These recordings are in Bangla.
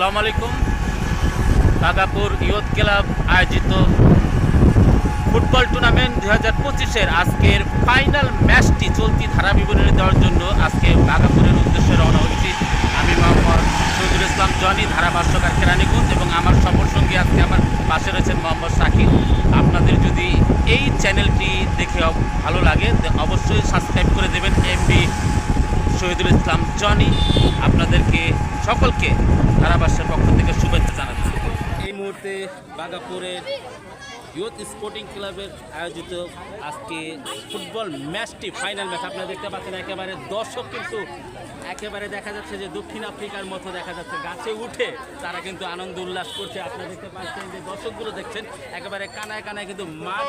আসসালামু আলাইকুম। বাগাপুর ইয়ুথ ক্লাব আয়োজিত ফুটবল টুর্নামেন্ট দু হাজার পঁচিশের আজকের ফাইনাল ম্যাচটি চলতি ধারা বিবরণী দেওয়ার জন্য আজকে বাগাপুরের উদ্দেশ্যে রওনা হয়েছি। আমি মোহাম্মদ শহীদুল ইসলাম, জনি, ধারাভাষ্যকার কেরানীগঞ্জ এবং আমার সফর সঙ্গী আজকে আমার পাশে রয়েছেন মোহাম্মদ শাকিব আপনাদের যদি এই চ্যানেলটি দেখে ভালো লাগে অবশ্যই সাবস্ক্রাইব করে দেবেন এমবি শহীদুল ইসলাম জনি আপনাদেরকে সকলকে ধারাবাসের পক্ষ থেকে শুভেচ্ছা জানাচ্ছি। এই মুহূর্তে বাগাপুরের ইয়ুথ স্পোর্টিং ক্লাবের আয়োজিত আজকে ফুটবল ম্যাচটি ফাইনাল ম্যাচ। আপনারা দেখতে পাচ্ছেন একেবারে দর্শক কিন্তু একেবারে দেখা যাচ্ছে যে দক্ষিণ আফ্রিকার মতো দেখা যাচ্ছে। গাছে উঠে তারা কিন্তু আনন্দ উল্লাস করছে। আপনারা দেখতে পাচ্ছেন যে দর্শকগুলো দেখছেন, একেবারে কানায় কানায় কিন্তু মাঠ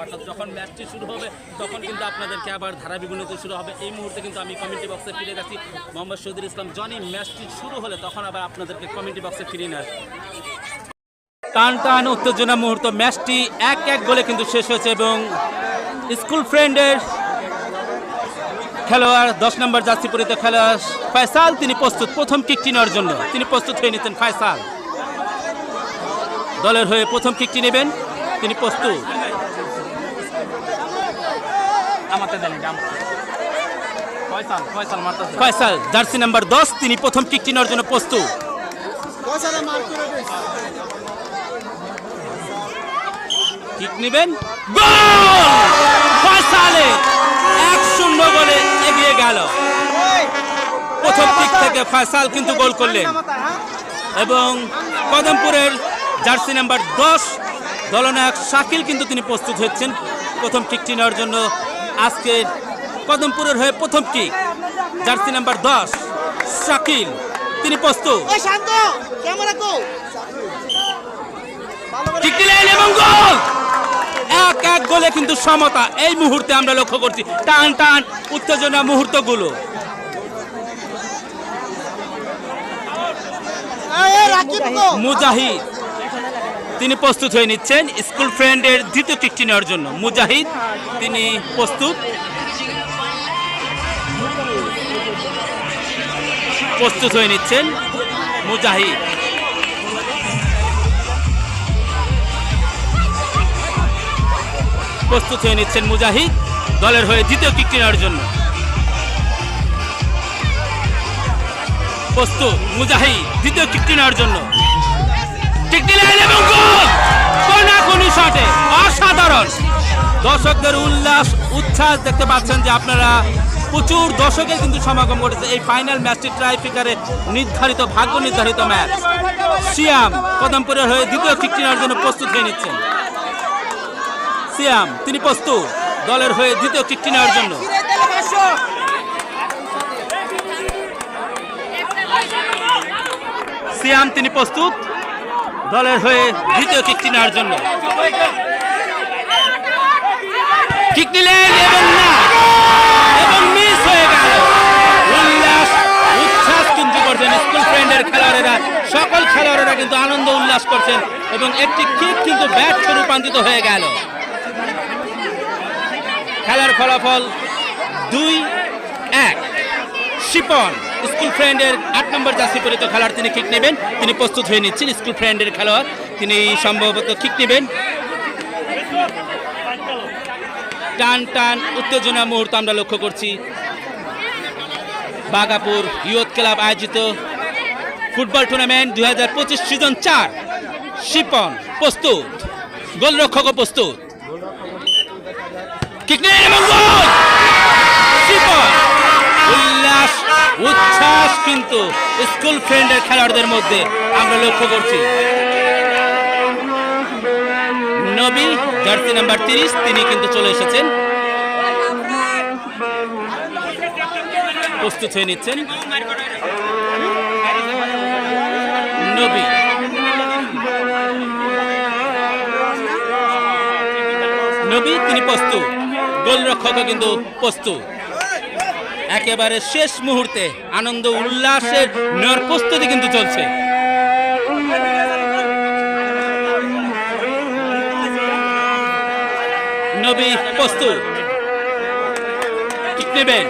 অর্থাৎ যখন ম্যাচটি শুরু হবে, তখন কিন্তু আপনাদেরকে আবার ধারা বিগুণিত শুরু হবে। এই মুহূর্তে কিন্তু আমি কমিটি বক্সে ফিরে গেছি মোহাম্মদ শহীদুল ইসলাম, জনি, ম্যাচটি শুরু হলে তখন আবার আপনাদেরকে কমিটি বক্সে ফিরিয়ে নিয়ে। টান টান উত্তেজনা মুহূর্ত। ম্যাচটি এক এক গোলে কিন্তু শেষ হয়েছে এবং স্কুল ফ্রেন্ডের খেলোয়াড় দশ নম্বর জার্সি পরিত খেলোয়াড় ফয়সাল তিনি প্রস্তুত। প্রথম কিকটি নেওয়ার জন্য তিনি প্রস্তুত হয়ে নিতেন ফয়সাল। দলের হয়ে প্রথম কিকটি নেবেন তিনি প্রস্তুত। ফয়সাল জার্সি নাম্বার দশ তিনি প্রথম কিকটি নেওয়ার জন্য প্রস্তুত। কিক নেবেন? গোল! ফয়সালে এক শূন্য গোলে এগিয়ে গেল। প্রথম দিক থেকে ফয়সাল কিন্তু গোল করলেন। এবং কদমপুরের জার্সি নাম্বার দশ দলনায়ক শাকিল কিন্তু তিনি প্রস্তুত হচ্ছেন প্রথম কিকটি নেওয়ার জন্য। আজকে কদমপুরের হয়ে প্রথম কিক জার্সি নাম্বার দশ শাকিল তিনি প্রস্তুত। এবং গোল! এক এক গোলে কিন্তু সমতা এই মুহূর্তে আমরা লক্ষ্য করছি। টান টান উত্তেজনা মুহূর্তগুলো। মুজাহিদ তিনি প্রস্তুত হয়ে নিচ্ছেন স্কুল ফ্রেন্ডের দ্বিতীয় কিকটি নেওয়ার জন্য। মুজাহিদ তিনি প্রস্তুত। প্রস্তুত হয়ে নিচ্ছেন মুজাহিদ। প্রস্তুত হয়ে নিচ্ছেন মুজাহিদ দলের হয়ে দ্বিতীয় কিকটি নেওয়ার জন্য। প্রস্তুত, মুজাহিদ দ্বিতীয় কিকটি নেওয়ার জন্য। কিক কোনাকুনি শটে, অসাধারণ। দর্শকদের উল্লাস, উচ্ছ্বাস দেখতে পাচ্ছেন যে আপনারা প্রচুর দর্শকের কিন্তু সমাগম ঘটেছে। এই ফাইনাল ম্যাচটি ট্রাইফিকারে নির্ধারিত, ভাগ্য নির্ধারিত ম্যাচ সিয়াম কদমপুরের হয়ে দ্বিতীয় কিকটি জন্য প্রস্তুত হয়ে নিচ্ছেন। সিয়াম তিনি প্রস্তুত দলের হয়ে দ্বিতীয় কিকটি নেওয়ার জন্য। সিয়াম তিনি প্রস্তুত দলের হয়ে দ্বিতীয় কিকটি নেওয়ার জন্য। কিক নিলেন এবং না এবং মিস হয়ে গেল। উল্লাস উচ্ছ্বাস কিন্তু করছেন স্কুল ফ্রেন্ডের খেলোয়াড়েরা। সকল খেলোয়াড়েরা কিন্তু আনন্দ উল্লাস করছেন এবং একটি কিক কিন্তু ব্যাট রূপান্তরিত হয়ে গেল। খেলার ফলাফল দুই, এক। শিপন, স্কুল ফ্রেন্ডের আট নম্বর জার্সি পরিত খেলোয়াড় তিনি কিক নেবেন। তিনি প্রস্তুত হয়ে নিচ্ছেন স্কুল ফ্রেন্ডের খেলোয়াড়। তিনি সম্ভবত কিক নেবেন। টান টান, উত্তেজনা মুহূর্ত আমরা লক্ষ্য করছি। বাগাপুর ইয়ুথ ক্লাব আয়োজিত ফুটবল টুর্নামেন্ট দুই হাজার পঁচিশ সিজন চার। শিপন, প্রস্তুত। গোলরক্ষক প্রস্তুত। কিক নেন এবং গোল শিপন উল্লাস, উচ্ছ্বাস কিন্তু স্কুল ফ্রেন্ডের খেলোয়াড়দের মধ্যে আমরা লক্ষ্য করছি। নবী জার্সি নাম্বার তিরিশ, তিনি কিন্তু চলে এসেছেন। প্রস্তুত হয়ে নিচ্ছেন। নবী নবী তিনি প্রস্তুত। গোলরক্ষক কিন্তু প্রস্তুত। একেবারে শেষ মুহূর্তে আনন্দ উল্লাসের নেওয়ার প্রস্তুতি কিন্তু চলছে। নবী প্রস্তুত। কিক নেবেন?